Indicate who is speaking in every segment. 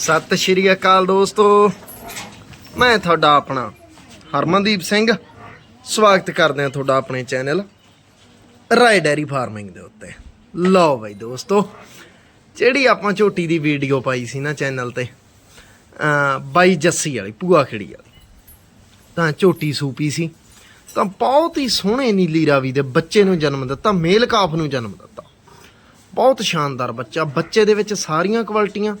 Speaker 1: ਸਤਿ ਸ਼੍ਰੀ ਅਕਾਲ ਦੋਸਤੋ। ਮੈਂ ਤੁਹਾਡਾ ਆਪਣਾ ਹਰਮਨਦੀਪ ਸਿੰਘ। ਸਵਾਗਤ ਕਰਦੇ ਹਾਂ ਤੁਹਾਡਾ ਆਪਣੇ ਚੈਨਲ ਰਾਏ ਡੈਰੀ ਫਾਰਮਿੰਗ ਦੇ ਉੱਤੇ। ਲਓ ਬਈ ਦੋਸਤੋ, ਜਿਹੜੀ ਆਪਾਂ ਝੋਟੀ ਦੀ ਵੀਡੀਓ ਪਾਈ ਸੀ ਨਾ ਚੈਨਲ ਤੇ ਬਾਈ ਜੱਸੀ ਵਾਲੀ ਪੂਆ ਖੜੀ ਵਾਲੀ। ਤਾਂ ਝੋਟੀ ਸੂਪੀ ਸੀ। ਤਾਂ ਬਹੁਤ ਹੀ ਸੋਹਣੇ ਨੀਲੀ ਰਾਵੀ ਦੇ ਬੱਚੇ ਨੂੰ ਜਨਮ ਦਿੱਤਾ, ਮੇਲ ਕਾਫ ਨੂੰ ਜਨਮ ਦਿੱਤਾ। ਬਹੁਤ ਸ਼ਾਨਦਾਰ ਬੱਚਾ, ਬੱਚੇ ਦੇ ਵਿੱਚ ਸਾਰੀਆਂ ਕੁਆਲਿਟੀਆਂ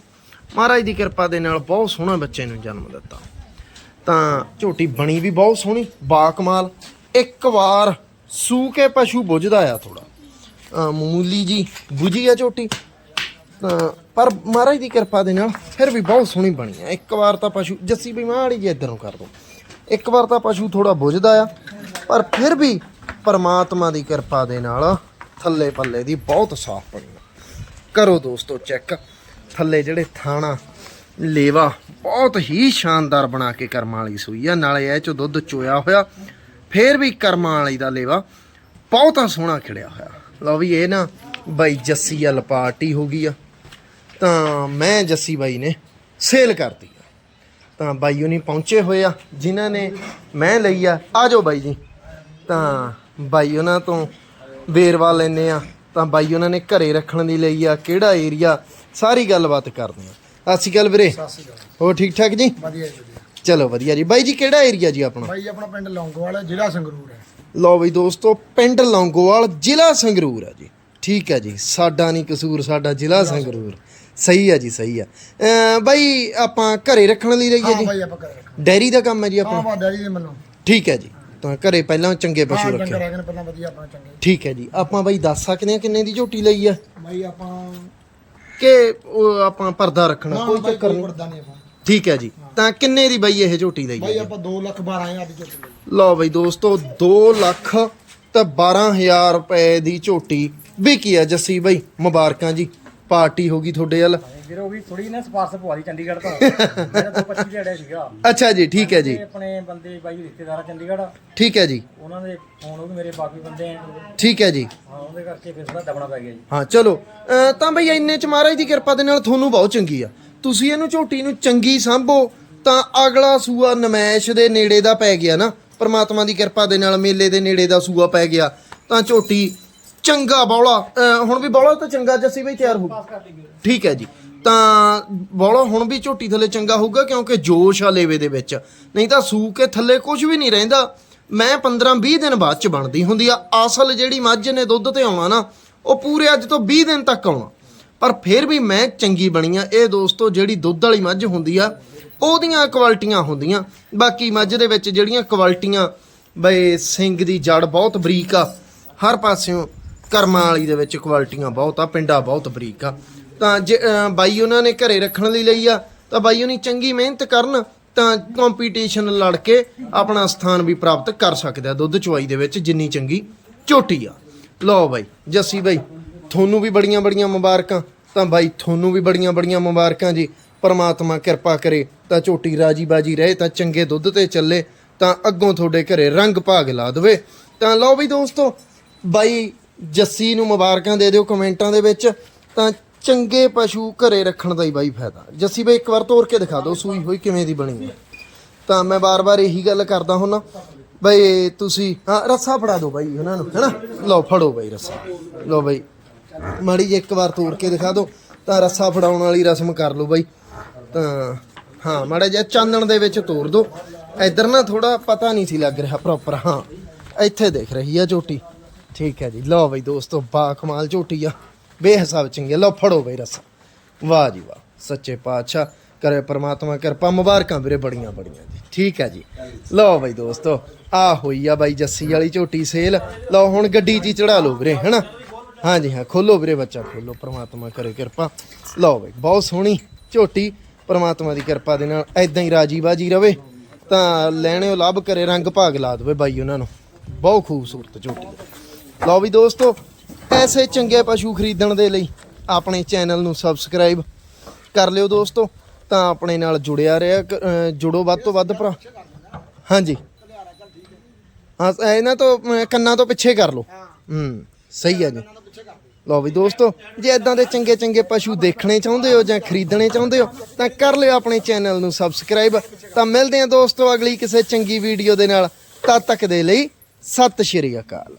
Speaker 1: ਮਹਾਰਾਜ ਦੀ ਕਿਰਪਾ ਦੇ ਨਾਲ ਬਹੁਤ ਸੋਹਣਾ ਬੱਚੇ ਨੂੰ ਜਨਮ ਦਿੱਤਾ। ਤਾਂ ਝੋਟੀ ਬਣੀ ਵੀ ਬਹੁਤ ਸੋਹਣੀ ਬਾ ਕਮਾਲ ਇੱਕ ਵਾਰ ਸੂ ਕੇ ਪਸ਼ੂ ਬੁੱਝਦਾ ਆ ਥੋੜਾ ਮਾਮੂਲੀ ਜੀ ਬੁਝੀ ਆ ਝੋਟੀ। ਤਾਂ ਪਰ ਮਹਾਰਾਜ ਦੀ ਕਿਰਪਾ ਦੇ ਨਾਲ ਫਿਰ ਵੀ ਬਹੁਤ ਸੋਹਣੀ ਬਣੀ ਆ। ਇੱਕ ਵਾਰ ਤਾਂ ਪਸ਼ੂ, ਜੱਸੀ ਵੀ ਮਾੜੀ ਜੀ ਇੱਧਰ ਨੂੰ ਕਰ ਦੋ। ਇੱਕ ਵਾਰ ਤਾਂ ਪਸ਼ੂ ਥੋੜਾ ਬੁਝਦਾ ਆ, ਪਰ ਫਿਰ ਵੀ ਪਰਮਾਤਮਾ ਦੀ ਕਿਰਪਾ ਦੇ ਨਾਲ ਥੱਲੇ ਪੱਲੇ ਦੀ ਬਹੁਤ ਸਾਫ਼ ਬਣੀ ਆ। ਕਰੋ ਦੋਸਤੋ ਚੈੱਕ। ਥੱਲੇ ਜਿਹੜੇ ਥਾਣਾ, ਲੇਵਾ ਬਹੁਤ ਹੀ ਸ਼ਾਨਦਾਰ ਬਣਾ ਕੇ ਕਰਮਾਂ ਵਾਲੀ ਸੂਈ ਆ, ਨਾਲੇ ਇਹ 'ਚੋਂ ਦੁੱਧ ਚੋਇਆ ਹੋਇਆ, ਫੇਰ ਵੀ ਕਰਮਾਂ ਵਾਲੀ ਦਾ ਲੇਵਾ ਬਹੁਤਾ ਸੋਹਣਾ ਖਿੜਿਆ ਹੋਇਆ। ਲਓ ਵੀ ਇਹ ਨਾ ਬਾਈ ਜੱਸੀ ਵਾਲ ਪਾਰਟੀ ਹੋ ਗਈ ਆ, ਤਾਂ ਮੈਂ ਜੱਸੀ ਬਾਈ ਨੇ ਸੇਲ ਕਰਤੀ ਆ। ਤਾਂ ਬਾਈ ਉਹਨੀ ਪਹੁੰਚੇ ਹੋਏ ਆ, ਜਿਨ੍ਹਾਂ ਨੇ ਮੈਂ ਲਈ ਆ ਆ ਜਾਓ ਬਾਈ ਜੀ। ਤਾਂ ਬਾਈ ਉਹਨਾਂ ਤੋਂ ਵੇਰਵਾ ਲੈਨੇ ਆ, ਤਾਂ ਬਾਈ ਉਹਨਾਂ ਨੇ ਘਰੇ ਰੱਖਣ ਦੀ ਲਈ ਆ, ਕਿਹੜਾ ਏਰੀਆ ਸਾਰੀ ਗੱਲਬਾਤ ਕਰਦੇ ਆ। ਸਤਿ ਸ਼੍ਰੀ ਅਕਾਲ ਵੀਰੇ।
Speaker 2: ਸਤਿ ਸ਼੍ਰੀ ਅਕਾਲ।
Speaker 1: ਹੋ ਠੀਕ ਠਾਕ ਜੀ?
Speaker 2: ਵਧੀਆ ਜੀ ਵਧੀਆ।
Speaker 1: ਚਲੋ ਵਧੀਆ ਜੀ। ਬਾਈ ਜੀ ਕਿਹੜਾ ਏਰੀਆ ਜੀ ਆਪਣਾ?
Speaker 2: ਭਾਈ ਆਪਣਾ ਪਿੰਡ ਲੌਂਗੋਵਾਲ ਹੈ ਜ਼ਿਲ੍ਹਾ ਸੰਗਰੂਰ ਹੈ।
Speaker 1: ਲਓ ਬਈ ਦੋਸਤੋ ਪਿੰਡ ਲੌਂਗੋਵਾਲ ਜ਼ਿਲ੍ਹਾ ਸੰਗਰੂਰ ਆ ਜੀ। ਠੀਕ ਹੈ ਜੀ। ਸਾਡਾ ਨਹੀਂ ਕਸੂਰ ਸਾਡਾ ਜ਼ਿਲ੍ਹਾ ਸੰਗਰੂਰ। ਸਹੀ ਆ ਜੀ ਸਹੀ ਆ ਅਮ ਬਾਈ ਆਪਾਂ ਘਰੇ ਰੱਖਣ ਲਈ ਰਹੀ ਹੈ
Speaker 2: ਹਾਂ
Speaker 1: ਜੀ?
Speaker 2: ਭਾਈ ਆਪਾਂ ਕਰ ਰੱਖਾਂ
Speaker 1: ਡੈਰੀ ਦਾ ਕੰਮ ਹੈ ਜੀ
Speaker 2: ਹਾਂ
Speaker 1: ਆਪਣਾ
Speaker 2: ਬਾ ਡੈਰੀ ਦੇ ਮੰਨੋ
Speaker 1: ਠੀਕ ਹੈ ਜੀ। ਤਾਂ ਘਰੇ ਪਹਿਲਾਂ ਚੰਗੇ
Speaker 2: ਹਾਂ
Speaker 1: ਪਸ਼ੂ
Speaker 2: ਡੰਗਰ
Speaker 1: ਰੱਖੇ
Speaker 2: ਹੈਗੇ ਨੇ ਪਹਿਲਾਂ ਵਧੀਆ ਆਪਣਾ ਚੰਗੇ।
Speaker 1: ਠੀਕ ਹੈ ਜੀ। ਆਪਾਂ ਬਾਈ ਦੱਸ ਸਕਦੇ ਆ ਕਿੰਨੇ ਦੀ ਝੋਟੀ ਲਈ ਆ
Speaker 2: ਭਾਈ ਆਪਾਂ
Speaker 1: ਕਿ ਉਹ ਆਪਾਂ ਪਰਦਾ ਰੱਖਣਾ ਕੋਈ ਚੱਕਰ ਨਹੀਂ।
Speaker 2: ਪਰਦਾ ਨਹੀਂ ਆਪਾਂ।
Speaker 1: ਠੀਕ ਹੈ ਜੀ। ਤਾਂ ਕਿੰਨੇ ਦੀ ਬਾਈ ਇਹ ਝੋਟੀ ਲਈ ਹੈ
Speaker 2: ਆਪਾਂ 2 ਲੱਖ 12000 ਦੀ ਝੋਟੀ ਲਈ।
Speaker 1: ਲਓ ਬਈ ਦੋਸਤੋ 2 ਲੱਖ ਤੇ 12000 ਰੁਪਏ ਦੀ ਝੋਟੀ ਵਿਕੀ ਆ ਜੱਸੀ ਬਾਈ ਮੁਬਾਰਕਾਂ ਜੀ। ਪਾਰਟੀ ਹੋ ਗਈ ਤੁਹਾਡੇ ਵੱਲ?
Speaker 3: ਵੀਰੋ ਵੀ ਥੋੜੀ ਨਾ ਸਪਾਰਸ ਪਵਾ ਲਈ ਚੰਡੀਗੜ੍ਹ ਤੋਂ। ਮੇਰਾ ਤੋਂ 25 ਦਿਹਾੜੇ ਸੀਗਾ।
Speaker 1: ਅੱਛਾ ਜੀ ਠੀਕ ਹੈ ਜੀ।
Speaker 3: ਤੇ ਆਪਣੇ ਬੰਦੇ ਬਾਈ ਰਿਸ਼ਤੇਦਾਰ ਆ ਚੰਡੀਗੜ੍ਹ।
Speaker 1: ਠੀਕ ਹੈ ਜੀ।
Speaker 3: ਉਹਨਾਂ ਦੇ ਫੋਨ ਉਹ ਵੀ ਮੇਰੇ ਬਾਕੀ ਬੰਦੇ ਆ।
Speaker 1: ਠੀਕ ਹੈ ਜੀ।
Speaker 3: ਹਾਂ ਉਹਦੇ ਕਰਕੇ ਫਿਰ ਥੋੜਾ ਦਬਣਾ ਪੈ ਗਿਆ ਜੀ।
Speaker 1: ਹਾਂ ਚਲੋ। ਅਹ ਤਾਂ ਬਈ ਇੰਨੇ ਚ ਮਹਾਰਾਜ ਦੀ ਕਿਰਪਾ ਦੇ ਨਾਲ ਤੁਹਾਨੂੰ ਬਹੁਤ ਚੰਗੀ ਆ। ਤੁਸੀਂ ਇਹਨੂੰ ਝੋਟੀ ਨੂੰ ਚੰਗੀ ਸੰਭੋ ਤਾਂ ਅਗਲਾ ਸੂਆ ਨਮੈਸ਼ ਦੇ ਨੇੜੇ ਦਾ ਪੈ ਗਿਆ ਨਾ। ਪਰਮਾਤਮਾ ਦੀ ਕਿਰਪਾ ਦੇ ਨਾਲ ਮੇਲੇ ਦੇ ਨੇੜੇ ਦਾ ਸੂਆ ਪੈ ਗਿਆ। ਤਾਂ ਝੋਟੀ ਚੰਗਾ ਬੌਲਾ। ਹੁਣ ਵੀ ਬੌਲਾ ਤਾਂ ਚੰਗਾ ਜੱਸੀ ਬਈ ਤਿਆਰ ਹੋ ਠੀਕ ਹੈ ਜੀ। ਤਾਂ ਬੌਲਾ ਹੁਣ ਵੀ ਝੋਟੀ ਥੱਲੇ ਚੰਗਾ ਹੋਊਗਾ ਕਿਉਂਕਿ ਜੋਸ਼ ਆ ਲੇਵੇ ਦੇ ਵਿੱਚ। ਨਹੀਂ ਤਾਂ ਸੂ ਕੇ ਥੱਲੇ ਕੁਝ ਵੀ ਨਹੀਂ ਰਹਿੰਦਾ। ਮੈਂ 15 20 ਦਿਨ ਬਾਅਦ ਚ ਬਣਦੀ ਹੁੰਦੀ ਆ। ਅਸਲ ਜਿਹੜੀ ਮੱਝ ਨੇ ਦੁੱਧ ਤੇ ਆਉਣਾ ਨਾ ਉਹ ਪੂਰੇ ਅੱਜ ਤੋਂ 20 ਦਿਨ ਤੱਕ ਆਉਣਾ। ਪਰ ਫਿਰ ਵੀ ਮੈਂ ਚੰਗੀ ਬਣੀ ਆ। ਇਹ ਦੋਸਤੋ ਜਿਹੜੀ ਦੁੱਧ ਵਾਲੀ ਮੱਝ ਹੁੰਦੀ ਆ ਉਹਦੀਆਂ ਕੁਆਲਿਟੀਆਂ ਹੁੰਦੀਆਂ। ਬਾਕੀ ਮੱਝ ਦੇ ਵਿੱਚ ਜਿਹੜੀਆਂ ਕੁਆਲਿਟੀਆਂ ਬਈ ਸਿੰਘ ਦੀ ਜੜ ਬਹੁਤ ਬਰੀਕ ਆ। ਹਰ ਪਾਸਿਓਂ ਕਰਮਾਂ ਵਾਲੀ ਦੇ ਵਿੱਚ ਕੁਆਲਿਟੀਆਂ ਬਹੁਤ ਆ, ਪਿੰਡਾ ਬਹੁਤ ਬਰੀਕ ਆ। ਤਾਂ ਜੇ ਬਾਈ ਉਹਨਾਂ ਨੇ ਘਰੇ ਰੱਖਣ ਲਈ ਲਈ ਆ, ਤਾਂ ਬਾਈ ਉਹਨੀ ਚੰਗੀ ਮਿਹਨਤ ਕਰਨ, ਤਾਂ ਕੰਪੀਟੀਸ਼ਨ ਲੜ ਕੇ ਆਪਣਾ ਸਥਾਨ ਵੀ ਪ੍ਰਾਪਤ ਕਰ ਸਕਦੇ ਆ ਦੁੱਧ ਚੁਆਈ ਦੇ ਵਿੱਚ, ਜਿੰਨੀ ਚੰਗੀ ਝੋਟੀ ਆ। ਲਓ ਬਾਈ, ਜੱਸੀ ਬਾਈ, ਤੁਹਾਨੂੰ ਵੀ ਬੜੀਆਂ ਬੜੀਆਂ ਮੁਬਾਰਕਾਂ। ਤਾਂ ਬਾਈ, ਤੁਹਾਨੂੰ ਵੀ ਬੜੀਆਂ ਬੜੀਆਂ ਮੁਬਾਰਕਾਂ ਜੀ। ਪਰਮਾਤਮਾ ਕਿਰਪਾ ਕਰੇ, ਤਾਂ ਝੋਟੀ ਰਾਜੀ ਬਾਜੀ ਰਹੇ, ਤਾਂ ਚੰਗੇ ਦੁੱਧ ਤੇ ਚੱਲੇ, ਤਾਂ ਅੱਗੋਂ ਤੁਹਾਡੇ ਘਰੇ ਰੰਗ ਭਾਗ ਲਾ ਦੇਵੇ। ਤਾਂ ਲਓ ਬਈ ਦੋਸਤੋ, ਬਾਈ ਜੱਸੀ ਨੂੰ ਮੁਬਾਰਕਾਂ ਦੇ ਦਿਓ ਕਮੈਂਟਾਂ ਦੇ ਵਿੱਚ, ਤਾਂ ਚੰਗੇ ਪਸ਼ੂ ਘਰੇ ਰੱਖਣ ਦਾ ਹੀ ਬਾਈ ਫਾਇਦਾ। ਜੱਸੀ ਬਾਈ ਇੱਕ ਵਾਰ ਤੋੜ ਕੇ ਦਿਖਾ ਦਿਓ ਸੂਈ ਹੋਈ ਕਿਵੇਂ ਦੀ ਬਣੀ ਹੈ ਤਾਂ ਮੈਂ ਬਾਰ-ਬਾਰ ਇਹੀ ਗੱਲ ਕਰਦਾ ਹੁੰਨਾ, ਬਈ ਤੁਸੀਂ, ਹਾਂ, ਰੱਸਾ ਫੜਾ ਦਿਓ ਬਾਈ ਉਹਨਾਂ ਨੂੰ, ਹੈਨਾ? ਲਓ, ਫੜੋ ਬਾਈ ਰੱਸਾ। ਲਓ ਬਾਈ, ਮਾੜੀ ਜਿਹੀ ਇੱਕ ਵਾਰ ਤੋੜ ਕੇ ਦਿਖਾ ਦਿਓ, ਤਾਂ ਰੱਸਾ ਫੜਾਉਣ ਵਾਲੀ ਰਸਮ ਕਰ ਲਓ ਬਾਈ। ਤਾਂ, ਹਾਂ, ਮਾੜਾ ਜਿਹਾ ਚਾਨਣ ਦੇ ਵਿੱਚ ਤੋੜ ਦਿਓ। ਇੱਧਰ ਨਾ ਥੋੜਾ ਪਤਾ ਨਹੀਂ ਸੀ ਲੱਗ ਰਿਹਾ ਪ੍ਰੋਪਰ ਹਾਂ। ਇੱਥੇ ਦੇਖ ਰਹੀ ਆ ਚੋਟੀ। ਠੀਕ ਹੈ ਜੀ। ਲਓ ਬਾਈ ਦੋਸਤੋ ਬਾ ਕਮਾਲ ਝੋਟੀ ਆ। ਬੇਹਿਸਾਬ ਚੰਗੀ ਆ। ਲਓ ਫੜੋ ਬਾਈ ਰੱਸਾ। ਵਾਹ ਜੀ ਵਾਹ। ਸੱਚੇ ਪਾਤਸ਼ਾਹ, ਕਰੇ ਪ੍ਰਮਾਤਮਾ, ਕਿਰਪਾ ਮੁਬਾਰਕਾਂ ਵੀਰੇ, ਬੜੀਆਂ ਬੜੀਆਂ ਜੀ। ਠੀਕ ਹੈ ਜੀ। ਲਓ ਬਾਈ ਦੋਸਤੋ, ਆ ਹੋਈ ਆ ਬਾਈ ਜੱਸੀ ਵਾਲੀ ਝੋਟੀ ਸੇਲ। ਲਓ ਹੁਣ ਗੱਡੀ 'ਚ ਹੀ ਚੜਾ ਲਓ ਵੀਰੇ, ਹੈਨਾ? ਹਾਂਜੀ ਹਾਂ, ਖੋਲੋ ਵੀਰੇ ਬੱਚਾ, ਖੋਲੋ। ਪ੍ਰਮਾਤਮਾ ਕਰੇ ਕਿਰਪਾ। ਲਓ ਬਾਈ, ਬਹੁਤ ਸੋਹਣੀ ਝੋਟੀ। ਪ੍ਰਮਾਤਮਾ ਦੀ ਕਿਰਪਾ ਦੇ ਨਾਲ ਐਦਾਂ ਹੀ ਰਾਜੀ ਬਾਜੀ ਰਵੇ। ਤਾਂ ਲੈਣਿਓ ਲੱਭ, ਕਰੇ ਰੰਗ ਭਾਗ ਲਾ ਦੇਵੇ ਬਾਈ ਉਹਨਾਂ ਨੂੰ। ਬਹੁਤ ਖੂਬਸੂਰਤ ਝੋਟੀ ਹੈ। ਲਓ ਵੀ ਦੋਸਤੋ, ਐਸੇ ਚੰਗੇ ਪਸ਼ੂ ਖਰੀਦਣ ਦੇ ਲਈ ਆਪਣੇ ਚੈਨਲ ਨੂੰ ਸਬਸਕ੍ਰਾਈਬ ਕਰ ਲਿਓ ਦੋਸਤੋ, ਤਾਂ ਆਪਣੇ ਨਾਲ ਜੁੜਿਆ ਰਿਹਾ ਜੁੜੋ ਵੱਧ ਤੋਂ ਵੱਧ ਭਰਾ। ਹਾਂਜੀ। ਹਾਂ, ਇਹਨਾਂ ਤੋਂ ਕੰਨਾਂ ਤੋਂ ਪਿੱਛੇ ਕਰ ਲਓ। ਹੂੰ, ਸਹੀ ਹੈ ਜੀ। ਲਓ ਵੀ ਦੋਸਤੋ, ਜੇ ਇਦਾਂ ਦੇ ਚੰਗੇ ਚੰਗੇ ਪਸ਼ੂ ਦੇਖਣੇ ਚਾਹੁੰਦੇ ਹੋ ਜਾਂ ਖਰੀਦਣੇ ਚਾਹੁੰਦੇ ਹੋ, ਤਾਂ ਕਰ ਲਿਓ ਆਪਣੇ ਚੈਨਲ ਨੂੰ ਸਬਸਕ੍ਰਾਈਬ। ਤਾਂ ਮਿਲਦੇ ਹਾਂ ਦੋਸਤੋ ਅਗਲੀ ਕਿਸੇ ਚੰਗੀ ਵੀਡੀਓ ਦੇ ਨਾਲ। ਤਦ ਤੱਕ ਦੇ ਲਈ ਸਤਿ ਸ਼੍ਰੀ ਅਕਾਲ।